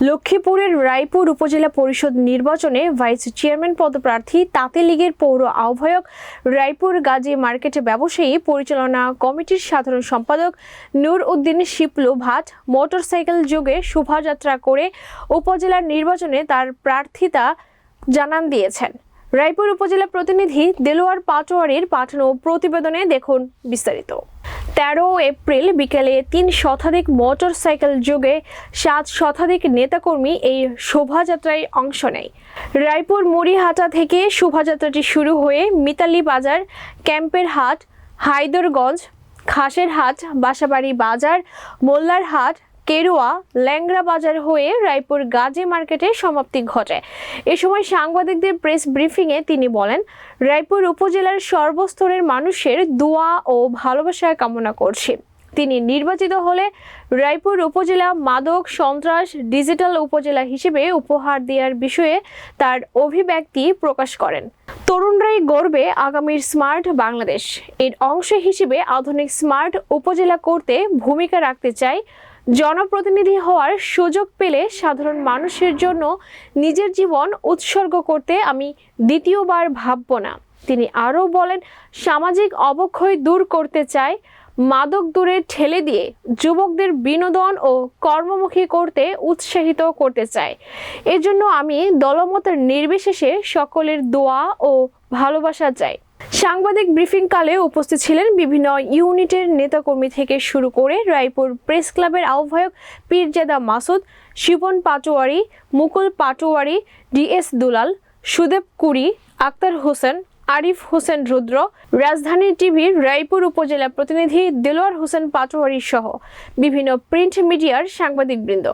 লক্ষ্মীপুরের রায়পুর উপজেলা পরিষদ নির্বাচনে ভাইস চেয়ারম্যান পদপ্রার্থী তাঁতি লীগের পৌর আহ্বায়ক রায়পুর গাজী মার্কেটে ব্যবসায়ী পরিচালনা কমিটির সাধারণ সম্পাদক নূর উদ্দিন শিপলু ভাট মোটরসাইকেল যোগে শোভাযাত্রা করে উপজেলার নির্বাচনে তার প্রার্থিতা জানান দিয়েছেন। রায়পুর উপজেলা প্রতিনিধি দেলোয়ার পাটোয়ারির পাঠানো প্রতিবেদনে দেখুন বিস্তারিত। তেরো এপ্রিল বিকেলে তিন শতাধিক মোটর সাইকেল যোগে সাত শতাধিক নেতাকর্মী এই শোভাযাত্রায় অংশ নেয়। রায়পুর মুড়িহাটা থেকে শোভাযাত্রাটি শুরু হয়ে মিতালি বাজার ক্যাম্পের হাট হায়দরগঞ্জ খাসের হাট বাসাবাড়ি বাজার মোল্লার হাট কেরুয়া ল্যাংরা বাজার হয়ে রায়পুর গাজী মার্কেটে সমাপ্তি ঘটে। এ সময় সাংবাদিকদের প্রেস ব্রিফিংয়ে তিনি বলেন, রায়পুর উপজেলার সর্বস্তরের মানুষের দোয়া ও ভালোবাসা কামনা করছি। তিনি নির্বাচিত হলে রায়পুর উপজেলা মাদক, সন্ত্রাস, ডিজিটাল উপজেলা হিসেবে উপহার দেওয়ার বিষয়ে তার অভিব্যক্তি প্রকাশ করেন। তরুণরাই গর্বে আগামীর স্মার্ট বাংলাদেশ। এর অংশ হিসেবে আধুনিক স্মার্ট উপজেলা করতে ভূমিকা রাখতে চাই জনপ্রতিনিধি হওয়ার সুযোগ পেলে সাধারণ মানুষের জন্য নিজের জীবন উৎসর্গ করতে আমি দ্বিতীয়বার ভাবব না। তিনি আরও বলেন, সামাজিক অবক্ষয় দূর করতে চায় মাদক দূরে ঠেলে দিয়ে যুবকদের বিনোদন ও কর্মমুখী করতে উৎসাহিত করতে চায় এজন্য আমি দলমতের নির্বিশেষে সকলের দোয়া ও ভালোবাসা চাই। সাংবাদিক ব্রিফিংকালে উপস্থিত ছিলেন বিভিন্ন ইউনিটের নেতাকর্মী থেকে শুরু করে রায়পুর প্রেস ক্লাবের আহ্বায়ক পীরজাদা মাসুদ, শিবন পাটোয়ারি, মুকুল পাটোয়ারি, ডিএস দুলাল, সুদেব কুরি, আক্তার হোসেন, আরিফ হোসেন রুদ্র, রাজধানী টিভির রায়পুর উপজেলা প্রতিনিধি দেলোয়ার হোসেন পাটোয়ারি সহ বিভিন্ন প্রিন্ট মিডিয়ার সাংবাদিকবৃন্দ।